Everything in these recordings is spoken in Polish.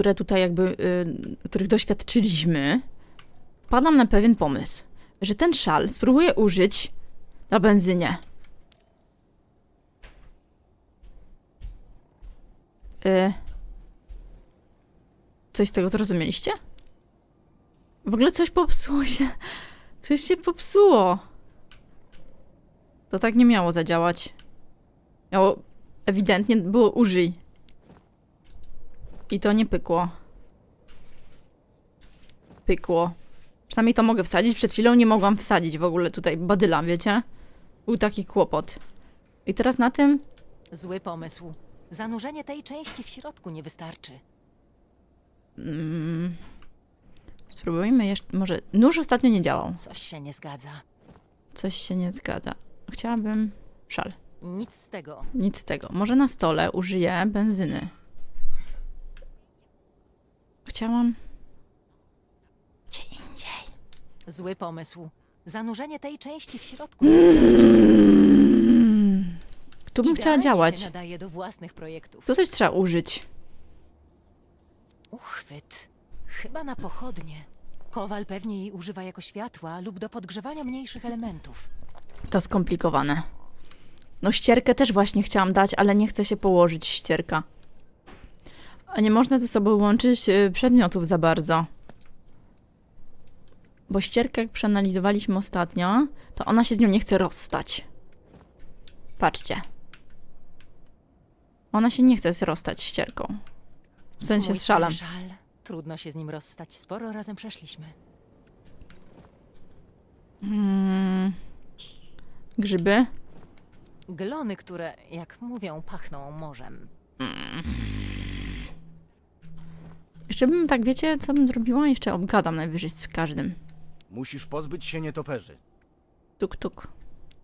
które tutaj jakby, y, których doświadczyliśmy, wpadam na pewien pomysł, że ten szal spróbuję użyć na benzynie. Y, coś z tego zrozumieliście? W ogóle coś popsuło się. Coś się popsuło. To tak nie miało zadziałać. Miało ewidentnie było użyj. I to nie pykło. Pykło. Przynajmniej to mogę wsadzić. Przed chwilą nie mogłam wsadzić w ogóle tutaj badyla, wiecie? Był taki kłopot. I teraz na tym Zły pomysł. Zanurzenie tej części w środku nie wystarczy. mm, spróbujmy jeszcze. Może nóż ostatnio nie działał. Coś się nie zgadza. Coś się nie zgadza. Chciałabym szal. Nic z tego. Nic z tego. Może na stole użyję benzyny. Chciałam. Gdzie indziej. Zły pomysł. Zanurzenie tej części w środku. Mm. Tu bym chciała Idealnie działać. się nadaje do własnych projektów. Tu coś trzeba użyć. Uchwyt. Chyba na pochodnie. Kowal pewnie jej używa jako światła lub do podgrzewania mniejszych elementów. To skomplikowane. No ścierkę też właśnie chciałam dać, ale nie chce się położyć ścierka. A nie można ze sobą łączyć y, przedmiotów za bardzo. Bo ścierkę, jak przeanalizowaliśmy ostatnio, to ona się z nią nie chce rozstać. Patrzcie. Ona się nie chce rozstać ścierką. W sensie Mój z szalem. Żal. Trudno się z nim rozstać. Sporo razem przeszliśmy. Mm. Grzyby. Glony, które, jak mówią, pachną morzem. Jeszcze bym tak, wiecie, co bym zrobiła? Jeszcze obgadam najwyżej z każdym. Musisz pozbyć się nietoperzy. Tuk, tuk.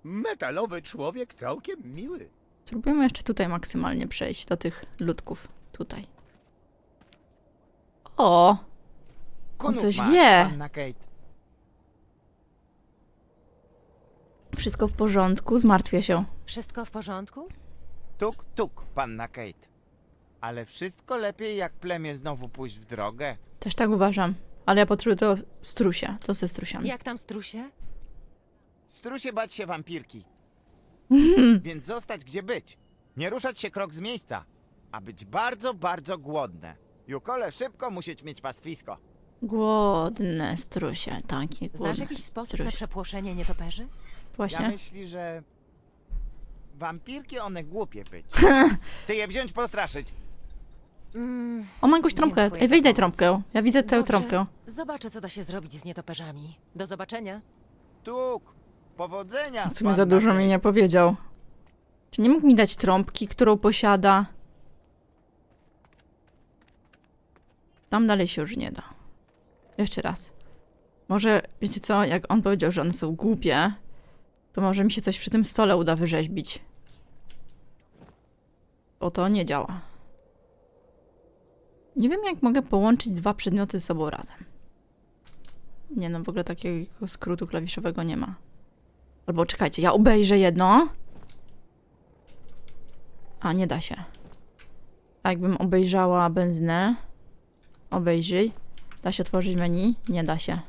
Metalowy człowiek całkiem miły. Spróbujmy jeszcze tutaj maksymalnie przejść do tych ludków. Tutaj. O! Kunuk coś wie. Panna Kate. Wszystko w porządku, zmartwię się. Wszystko w porządku? Tuk, tuk, panna Kate. Ale wszystko lepiej, jak plemię znowu pójść w drogę. Też tak uważam. Ale ja potrzebuję to strusia. Co ze strusiami? Jak tam strusie? Strusie bać się wampirki. Więc zostać gdzie być. Nie ruszać się krok z miejsca. A być bardzo, bardzo głodne. Jukole, szybko musieć mieć pastwisko. Głodne strusie, takie głodne Znasz jakiś sposób na strusie. przepłoszenie nietoperzy? Ja Właśnie. myśli, że... Wampirki one głupie być. Ty je wziąć postraszyć. Mm, O, mam jakąś trąbkę. Dziękuję Ej, za weź daj pomoc. trąbkę. Ja widzę tę dobrze. trąbkę. Zobaczę, co da się zrobić z nietoperzami. Do zobaczenia. Tuk, powodzenia. W sumie za panna dużo Kate. mi nie powiedział. Czy nie mógł mi dać trąbki, którą posiada? Tam dalej się już nie da. Jeszcze raz. Może, wiecie co, jak on powiedział, że one są głupie, to może mi się coś przy tym stole uda wyrzeźbić. Bo to nie działa. Nie wiem, jak mogę połączyć dwa przedmioty ze sobą razem. Nie no, w ogóle takiego skrótu klawiszowego nie ma. Albo czekajcie, ja obejrzę jedno. A, nie da się. A jakbym obejrzała benzynę. Obejrzyj. Da się otworzyć menu? Nie da się.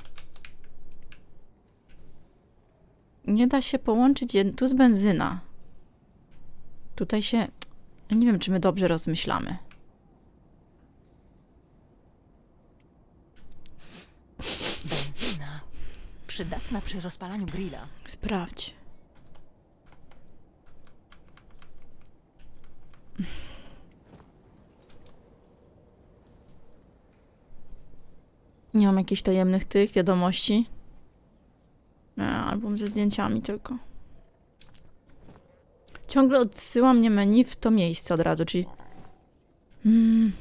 Nie da się połączyć. Tu jest benzyna. Tutaj się. Nie wiem, czy my dobrze rozmyślamy. Benzyna. Przydatna przy rozpalaniu grilla. Sprawdź. Nie mam jakichś tajemnych tych wiadomości. Nie, album ze zdjęciami tylko. Ciągle odsyła mnie menu w to miejsce od razu, czyli... Mm.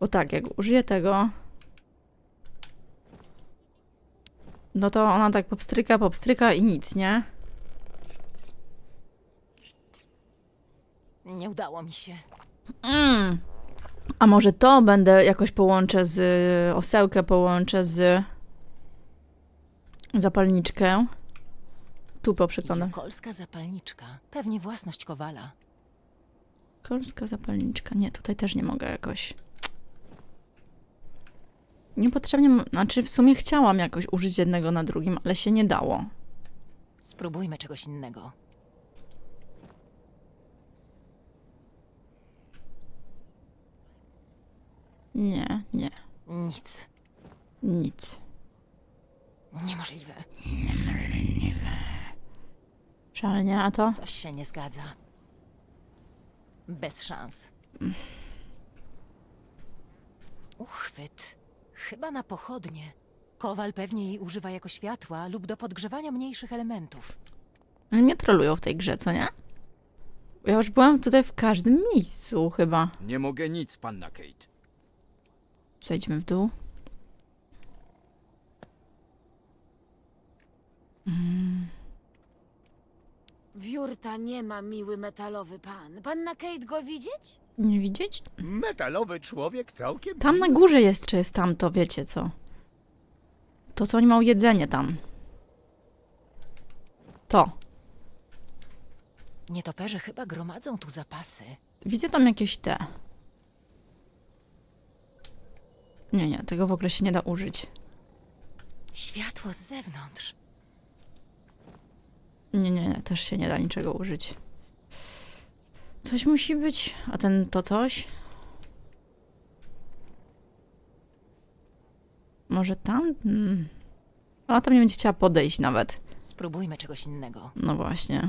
Bo tak, jak użyję tego... No to ona tak popstryka, popstryka i nic, nie? Nie udało mi się. Mm. A może to będę jakoś połączę z osełkę, połączę z zapalniczkę. Tu poprzekładam. Kolska zapalniczka. Pewnie własność Kowala. Kolska zapalniczka. Nie, tutaj też nie mogę jakoś. Niepotrzebnie, znaczy w sumie chciałam jakoś użyć jednego na drugim, ale się nie dało. Spróbujmy czegoś innego. Nie, nie, Nic. nic. Niemożliwe. Szalnie, a to? Coś się nie zgadza. Bez szans. Uchwyt. Chyba na pochodnie. Kowal pewnie jej używa jako światła lub do podgrzewania mniejszych elementów. Oni mnie trolują w tej grze, co nie? Ja już byłam tutaj w każdym miejscu chyba. Nie mogę nic, panna Kate. Zejdźmy w dół. Wiurta nie ma miły metalowy pan. Panna Kate go widzieć? Nie widzieć? Metalowy człowiek całkiem Tam na górze jest, czy jest tamto, wiecie co? To, co oni mają jedzenie tam. To. Nietoperze chyba gromadzą tu zapasy. Widzę tam jakieś te. Nie, nie, tego w ogóle się nie da użyć. Światło z zewnątrz. Nie, nie, nie, też się nie da niczego użyć. Coś musi być. A ten to coś? Może tam? Hmm. A tam nie będzie chciała podejść nawet. Spróbujmy czegoś innego. No właśnie.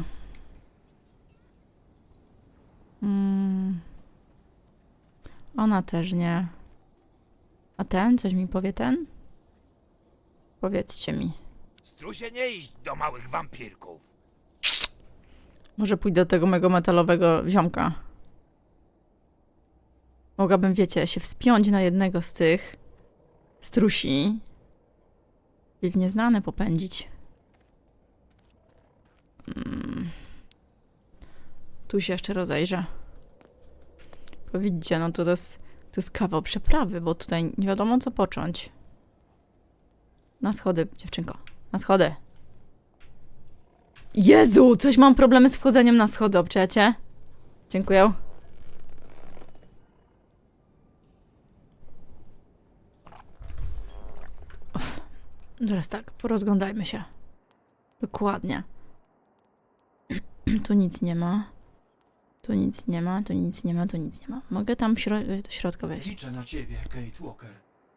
Mm. Ona też nie. A ten? Coś mi powie ten? Powiedzcie mi. Strusie nie iść do małych wampirków. Może pójdę do tego mego metalowego ziomka. Mogłabym, wiecie, się wspiąć na jednego z tych strusi i w nieznane popędzić. Mm. Tu się jeszcze rozejrzę. Bo widzicie, no to, jest, to jest kawał przeprawy, bo tutaj nie wiadomo co począć. Na schody, dziewczynko. Na schody. Jezu, coś mam problemy z wchodzeniem na schody, obczecie. Dziękuję. Uff. Teraz tak, porozglądajmy się. Dokładnie. Tu nic nie ma. Tu nic nie ma, tu nic nie ma, tu nic nie ma. Mogę tam śro- do środka wejść. Liczę na ciebie, Kate Walker.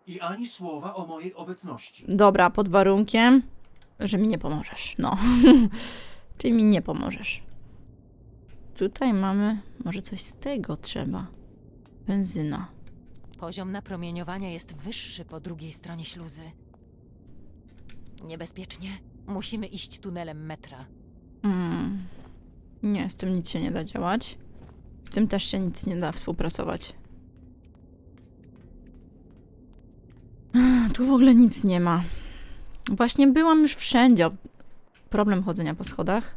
I ani słowa o mojej obecności. Dobra, pod warunkiem, że mi nie pomożesz. No. Czyli mi nie pomożesz. Tutaj mamy. Może coś z tego trzeba. Benzyna. Poziom napromieniowania jest wyższy po drugiej stronie śluzy. Niebezpiecznie. Musimy iść tunelem metra. Mm. Nie, z tym nic się nie da działać. Z tym też się nic nie da współpracować. Tu w ogóle nic nie ma. Właśnie byłam już wszędzie. Problem chodzenia po schodach.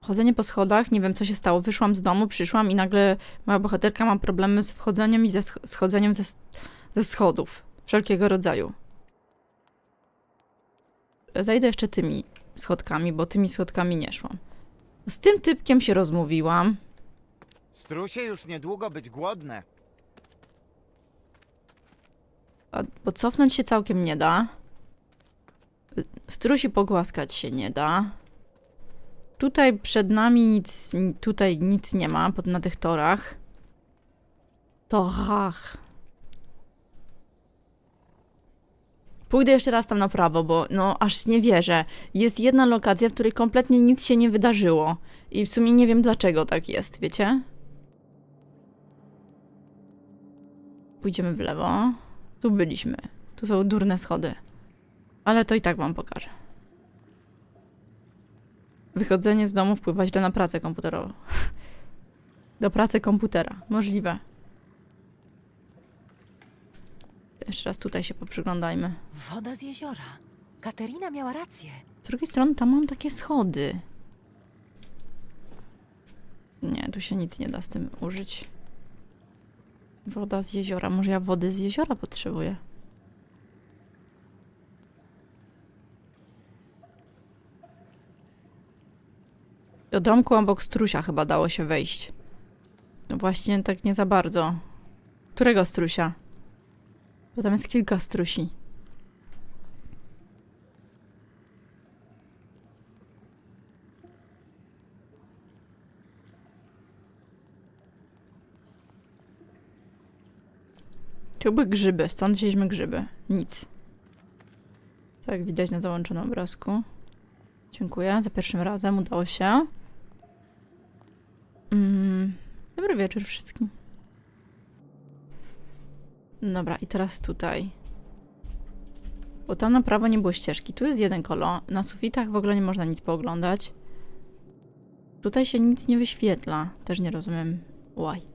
Chodzenie po schodach, nie wiem co się stało. Wyszłam z domu, przyszłam i nagle moja bohaterka ma problemy z wchodzeniem i ze sch- schodzeniem ze, ze schodów. Wszelkiego rodzaju. Zajdę jeszcze tymi schodkami, bo tymi schodkami nie szłam. Z tym typkiem się rozmówiłam. Strusie już niedługo być głodne. A, bo cofnąć się całkiem nie da. Strusi pogłaskać się nie da. Tutaj przed nami nic, tutaj nic nie ma pod, na tych torach. Torach. Pójdę jeszcze raz tam na prawo, bo no aż nie wierzę. Jest jedna lokacja, w której kompletnie nic się nie wydarzyło. I w sumie nie wiem dlaczego tak jest, wiecie? Pójdziemy w lewo. Tu byliśmy. Tu są durne schody. Ale to i tak wam pokażę. Wychodzenie z domu wpływa źle na pracę komputerową. Do pracy komputera. Możliwe. Jeszcze raz tutaj się poprzyglądajmy. Woda z jeziora. Katerina miała rację. Z drugiej strony tam mam takie schody. Nie, tu się nic nie da z tym użyć. Woda z jeziora. Może ja wody z jeziora potrzebuję? Do domku obok strusia chyba dało się wejść. No właśnie, tak nie za bardzo. Którego strusia? Bo tam jest kilka strusi. Tu były grzyby, stąd wzięliśmy grzyby. Nic. Tak widać na załączonym obrazku. Dziękuję, za pierwszym razem udało się. Mm, dobry wieczór wszystkim. Dobra, i teraz tutaj. Bo tam na prawo nie było ścieżki. Tu jest jeden kolor. Na sufitach w ogóle nie można nic pooglądać. Tutaj się nic nie wyświetla. Też nie rozumiem. Why.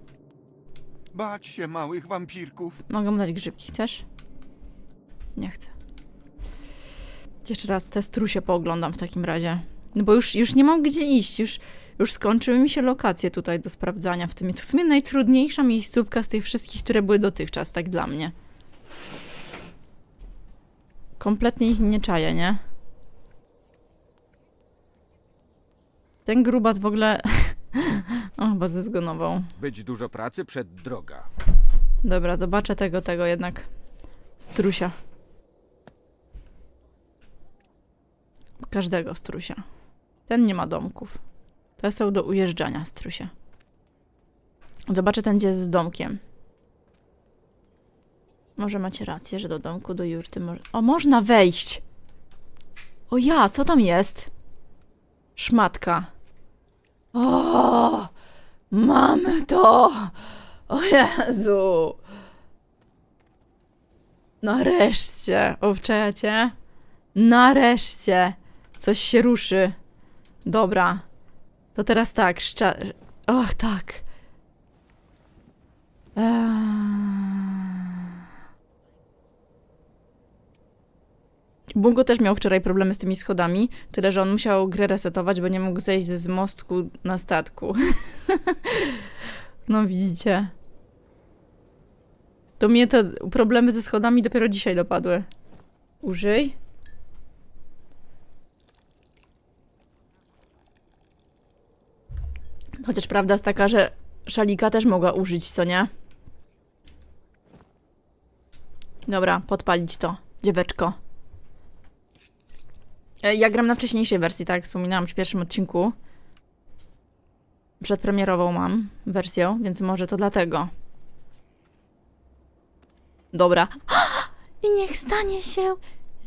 Bać się małych wampirków. Mogę mu dać grzybki, chcesz? Nie chcę. Jeszcze raz te strusie pooglądam w takim razie. No bo już, już nie mam gdzie iść, już, już skończyły mi się lokacje tutaj do sprawdzania w tym. To w sumie najtrudniejsza miejscówka z tych wszystkich, które były dotychczas, tak dla mnie. Kompletnie ich nie czaję, nie? Ten grubas w ogóle... o, chyba zezgonował. Być dużo pracy przed droga. Dobra, zobaczę tego, tego jednak. Strusia. Każdego strusia. Ten nie ma domków. Te są do ujeżdżania strusia. Zobaczę ten, gdzie jest z domkiem. Może macie rację, że do domku, do jurty może... O, można wejść! O ja, co tam jest? Szmatka. O! Mamy to! O Jezu! Nareszcie, owczejecie? Nareszcie! Coś się ruszy. Dobra. To teraz tak, szcza... Och, tak. Bungo też miał wczoraj problemy z tymi schodami, tyle że on musiał grę resetować, bo nie mógł zejść z mostku na statku. no widzicie. To mnie te problemy ze schodami dopiero dzisiaj dopadły. Użyj. Chociaż prawda jest taka, że szalika też mogła użyć, co nie? Dobra, podpalić to, dzieweczko. E, Ja gram na wcześniejszej wersji, tak jak wspominałam w pierwszym odcinku. Przedpremierową mam wersję, więc może to dlatego. Dobra. I niech stanie się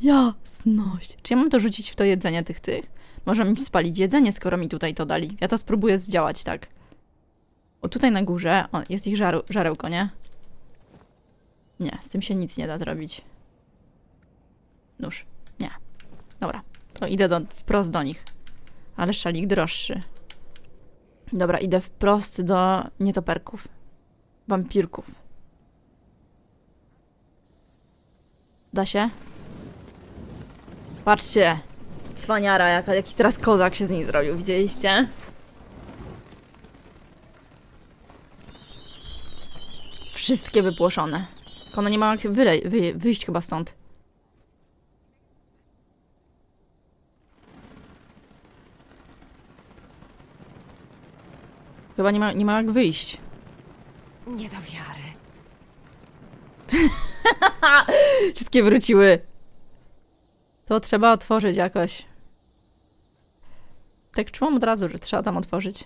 jasność. Czy ja mam to rzucić w to jedzenie tych tych? Może mi spalić jedzenie, skoro mi tutaj to dali. Ja to spróbuję zdziałać, tak. O, tutaj na górze, o, jest ich żaru, żarełko, nie? Nie, z tym się nic nie da zrobić. Nóż. Nie. Dobra, to idę do, wprost do nich. Ale szalik droższy. Dobra, idę wprost do nietoperków. Wampirków. Da się? Patrzcie! Cwaniara, jaka, jaki teraz kozak się z niej zrobił, widzieliście? Wszystkie wypłoszone. Tylko Ona nie ma jak wyjść chyba stąd. Chyba nie ma, nie ma jak wyjść. Nie do wiary. Wszystkie wróciły. To trzeba otworzyć jakoś. Tak czułam od razu, że trzeba tam otworzyć.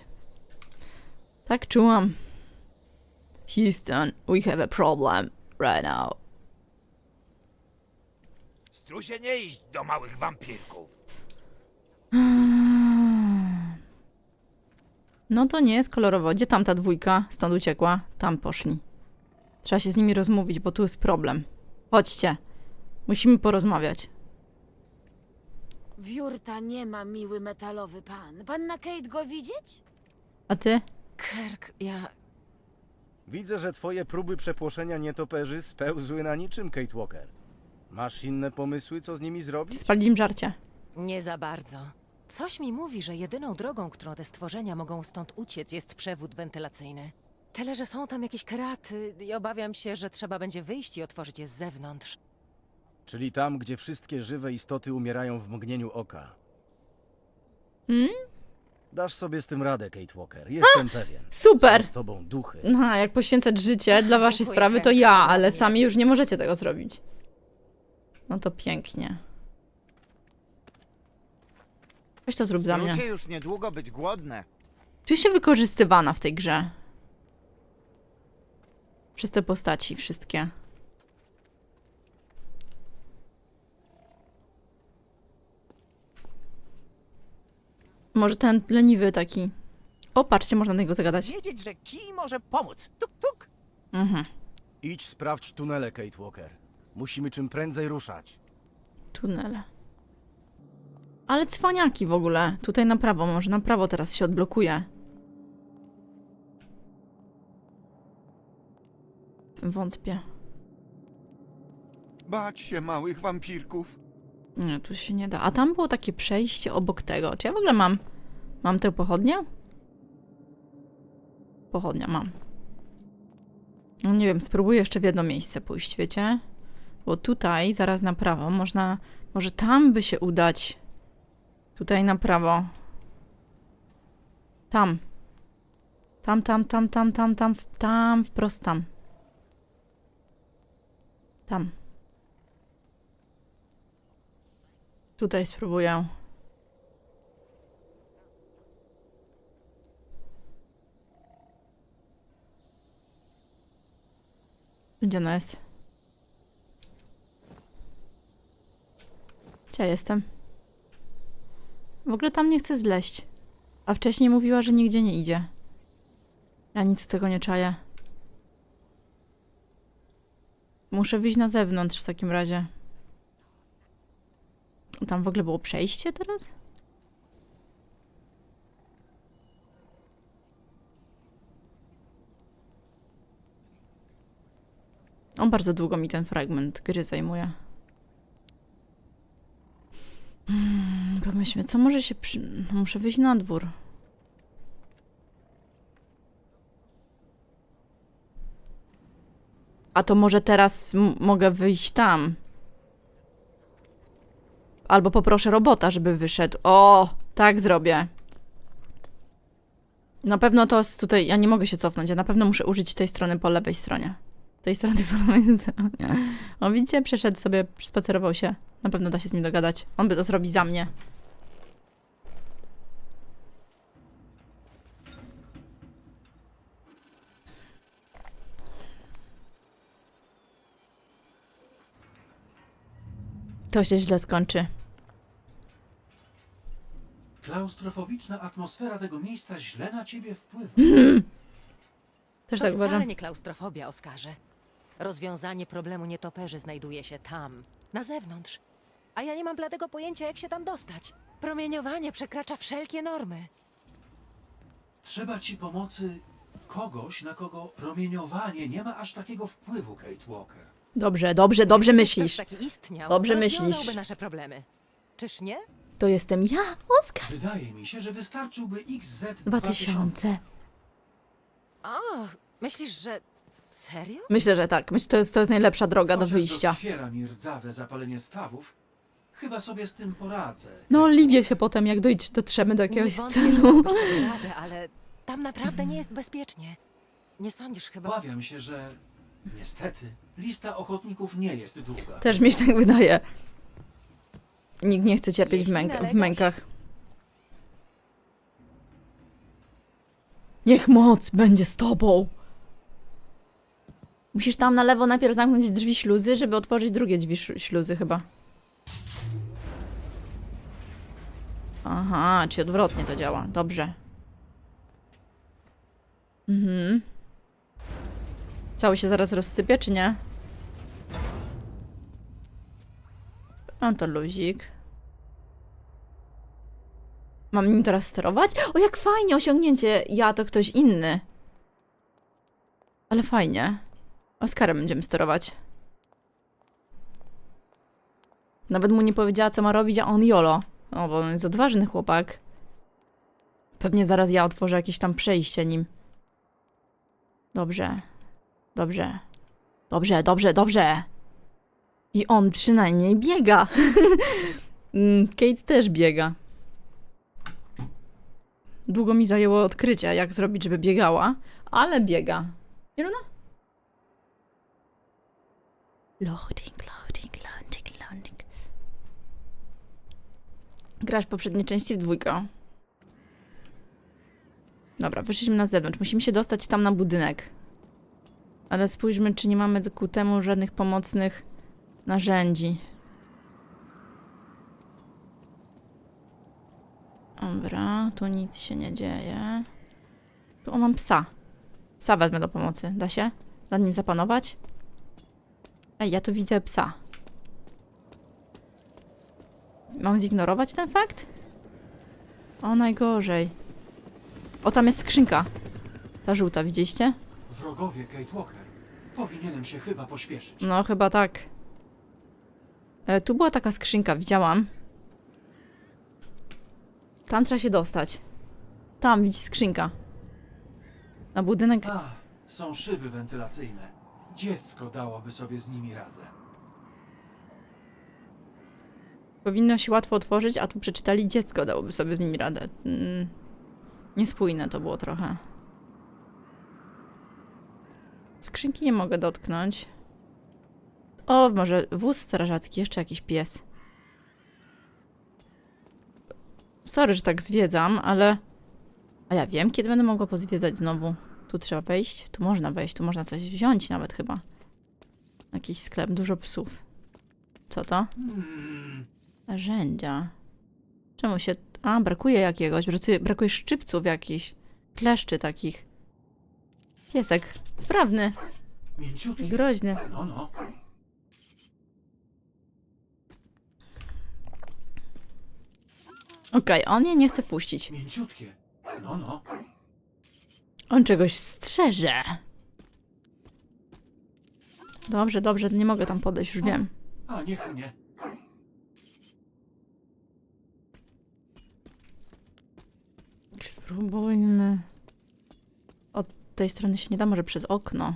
Tak czułam. Houston, we have a problem right now. Strusie nie iść do małych wampirków. No to nie jest kolorowo. Gdzie tam ta dwójka stąd uciekła? Tam poszli. Trzeba się z nimi rozmówić, bo tu jest problem. Chodźcie. Musimy porozmawiać. Wiurta nie ma miły metalowy pan. Panna Kate go widzieć? A ty? Kirk, ja... Widzę, że twoje próby przepłoszenia nietoperzy spełzły na niczym, Kate Walker. Masz inne pomysły, co z nimi zrobić? Spalić im żarcie. Nie za bardzo. Coś mi mówi, że jedyną drogą, którą te stworzenia mogą stąd uciec, jest przewód wentylacyjny. Tyle, że są tam jakieś kraty i obawiam się, że trzeba będzie wyjść i otworzyć je z zewnątrz. Czyli tam, gdzie wszystkie żywe istoty umierają w mgnieniu oka. Hmm? Dasz sobie z tym radę, Kate Walker. Jestem pewien. Super! Są z tobą duchy. No, jak poświęcać życie dla waszej Dziękuję, sprawy, to ja, ale sami już nie możecie tego zrobić. No to pięknie. Weź to zrób za mnie. Strusie już niedługo być głodne. Czuję się wykorzystywana w tej grze. Przez te postaci wszystkie. Może ten leniwy taki. O, patrzcie, można do niego zagadać. Wiedzieć, że kij może pomóc. Tuk, tuk. Mhm. Idź sprawdź tunele, Kate Walker. Musimy czym prędzej ruszać. Tunele. Ale cwaniaki w ogóle. Tutaj na prawo, może na prawo teraz się odblokuje. Wątpię. Bać się małych wampirków. Nie, tu się nie da. A tam było takie przejście obok tego. Czy ja w ogóle mam... Mam tę pochodnię? Pochodnia mam. No nie wiem, spróbuję jeszcze w jedno miejsce pójść, wiecie? Bo tutaj, zaraz na prawo, można... Może tam by się udać. Tutaj na prawo. Tam. Tam, tam, tam, tam, tam, tam, tam, wprost tam. Tam. Tutaj spróbuję. Gdzie ona jest? Gdzie ja jestem? W ogóle tam nie chcę zleść. A wcześniej mówiła, że nigdzie nie idzie. Ja nic z tego nie czaję. Muszę wyjść na zewnątrz w takim razie. Tam w ogóle było przejście teraz? On bardzo długo mi ten fragment gry zajmuje. Hmm, pomyślmy, co może się przy... no, Muszę wyjść na dwór. A to może teraz mogę wyjść tam. Albo poproszę robota, żeby wyszedł. O, tak zrobię. Na pewno to jest tutaj. Ja nie mogę się cofnąć. Ja na pewno muszę użyć tej strony po lewej stronie. Tej strony po lewej stronie. O, widzicie? Przeszedł sobie, spacerował się. Na pewno da się z nim dogadać. On by to zrobi za mnie. To się źle skończy. Klaustrofobiczna atmosfera tego miejsca źle na ciebie wpływa. Też To tak wcale uważam. nie klaustrofobia, Oskarze. Rozwiązanie problemu nietoperzy znajduje się tam, na zewnątrz. A ja nie mam bladego pojęcia, jak się tam dostać. Promieniowanie przekracza wszelkie normy. Trzeba ci pomocy kogoś, na kogo promieniowanie nie ma aż takiego wpływu, Kate Walker. Dobrze, dobrze, dobrze Gdyby myślisz. Taki istniał, Dobrze rozwiązałby myślisz. nasze problemy. Czyż nie? To jestem ja, Oskar. Wydaje mi się, że wystarczyłby XZ 2000. 2000. O, myślisz, że... Serio? Myślę, że tak. Myślę, że to jest, to jest najlepsza droga do Chociaż wyjścia. doskwiera mi rdzawe zapalenie stawów, chyba sobie z tym poradzę. No, Walker. się potem, jak dojść, dotrzemy do jakiegoś nie wątpię, że celu. sobie radę, ale tam naprawdę nie jest bezpiecznie. Nie sądzisz chyba? Obawiam się, że niestety lista ochotników nie jest długa. Też mi się tak wydaje. Nikt nie chce cierpieć w, Jeśli męk w nalegasz. mękach. Niech moc będzie z tobą. Musisz tam na lewo najpierw zamknąć drzwi śluzy, żeby otworzyć drugie drzwi śluzy chyba. Aha, czy odwrotnie to działa. Dobrze. Mhm. Cały się zaraz rozsypie, czy nie? Mam to luzik. Mam nim teraz sterować? O, jak fajnie, osiągnięcie. Ja to ktoś inny. Ale fajnie. Oskarem będziemy sterować. Nawet mu nie powiedziała, co ma robić, a on jolo. O, bo on jest odważny chłopak. Pewnie zaraz ja otworzę jakieś tam przejście nim. Dobrze. Dobrze. Dobrze, dobrze, dobrze. I on przynajmniej biega. Mm, Kate też biega. Długo mi zajęło odkrycie, jak zrobić, żeby biegała, ale biega. Iluna? Loading, loading, loading, loading. Grasz poprzedniej części w dwójkę. Dobra, wyszliśmy na zewnątrz. Musimy się dostać tam na budynek. Ale spójrzmy, czy nie mamy ku temu żadnych pomocnych narzędzi. Dobra, tu nic się nie dzieje. Tu o, mam psa. Psa wezmę do pomocy. Da się? Nad nim zapanować? Ej, ja tu widzę psa. Mam zignorować ten fakt? O, najgorzej. O, tam jest skrzynka. Ta żółta, widzieliście? Wrogowie Kate. Powinienem się chyba pośpieszyć. No, chyba tak. E, tu była taka skrzynka, widziałam. Tam trzeba się dostać. Tam, widzi skrzynka. Na budynek. A, są szyby wentylacyjne. Dziecko dałoby sobie z nimi radę. Powinno się łatwo otworzyć, a tu przeczytali dziecko dałoby sobie z nimi radę. Mm, niespójne to było trochę. Skrzynki nie mogę dotknąć. O, może wóz strażacki, jeszcze jakiś pies. Sorry, że tak zwiedzam, ale... A ja wiem, kiedy będę mogła pozwiedzać znowu. Tu trzeba wejść, tu można wejść, tu można coś wziąć nawet chyba. Jakiś sklep, dużo psów. Co to? Narzędzia. Czemu się... A, brakuje jakiegoś. Brakuje, brakuje szczypców jakichś. Kleszczy takich. Piesek. Sprawny. mięciutki. Groźny. No, no. Okej, on mnie nie chce puścić. Mięciutkie. No, no. On czegoś strzeże. Dobrze, dobrze, nie mogę tam podejść, już wiem. A, niech mnie. Spróbujmy. Tej strony się nie da, może przez okno.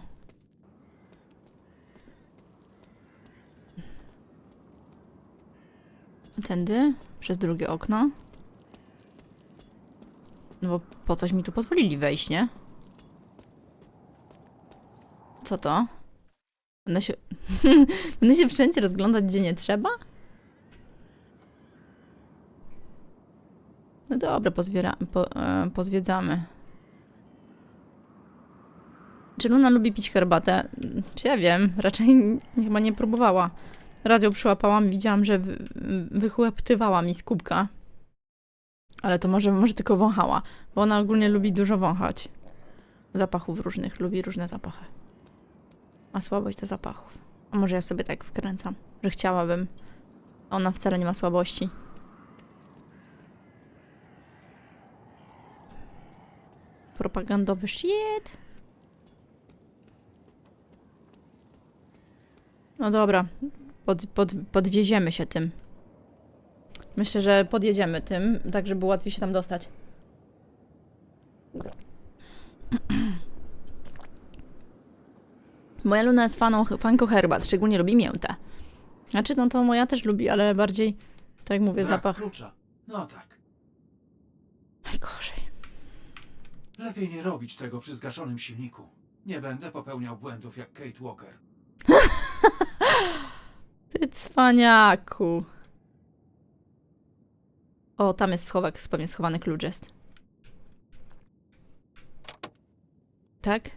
Tędy, przez drugie okno. No bo po coś mi tu pozwolili wejść, nie? Co to? Będę się... Będę się wszędzie rozglądać, gdzie nie trzeba? No dobra, pozwiera, po, e, pozwiedzamy. Czy Luna lubi pić herbatę? Czy ja wiem? Raczej chyba nie próbowała. Raz ją przyłapałam, widziałam, że wy, wychłeptywała mi z kubka. Ale to może, może tylko wąchała, bo ona ogólnie lubi dużo wąchać. Zapachów różnych, lubi różne zapachy. Ma słabość do zapachów. A może ja sobie tak wkręcam, że chciałabym. Ona wcale nie ma słabości. Propagandowy shit. No dobra, pod, pod, podwieziemy się tym. Myślę, że podjedziemy tym, tak żeby łatwiej się tam dostać. Moja Luna jest faną, fanką herbat, szczególnie lubi miętę. Znaczy, no to moja też lubi, ale bardziej, tak jak mówię, Brak zapach. klucza. No tak. Najgorzej. Lepiej nie robić tego przy zgaszonym silniku. Nie będę popełniał błędów jak Kate Walker. Ty cwaniaku. O, tam jest schowek, pewnie schowany klucz jest. Tak?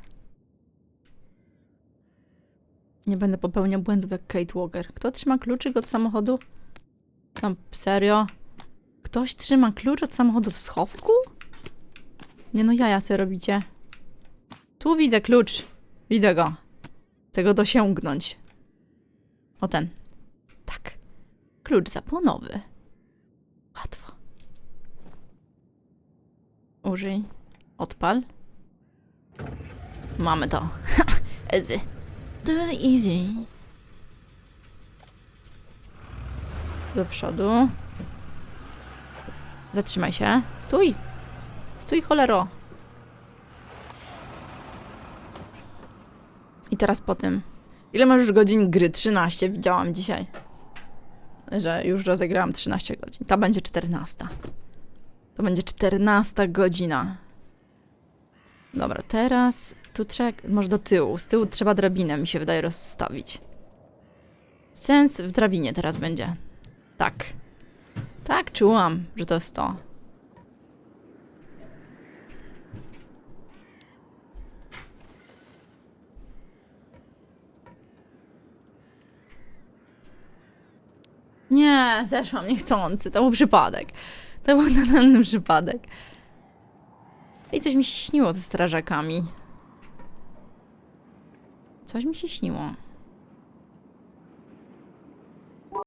Nie będę popełniał błędów jak Kate Walker. Kto trzyma kluczyk od samochodu? Tam, serio? Ktoś trzyma klucz od samochodu w schowku? Nie no, jaja sobie robicie. Tu widzę klucz. Widzę go. Chcę go dosięgnąć. O ten. Tak. Klucz zapłonowy. Łatwo. Użyj. Odpal. Mamy to. Easy. To easy. Do przodu. Zatrzymaj się. Stój. Stój, cholero. I teraz po tym. Ile masz już godzin gry? 13 widziałam dzisiaj. Że już rozegrałam 13 godzin. Ta będzie 14. To będzie 14 godzina. Dobra, teraz tu trzeba, może do tyłu. Z tyłu trzeba drabinę, mi się wydaje, rozstawić. Sens w drabinie teraz będzie. Tak. Tak, czułam, że to jest to. Nie, zeszłam niechcący. To był przypadek. To był totalny przypadek. I coś mi się śniło ze strażakami. Coś mi się śniło.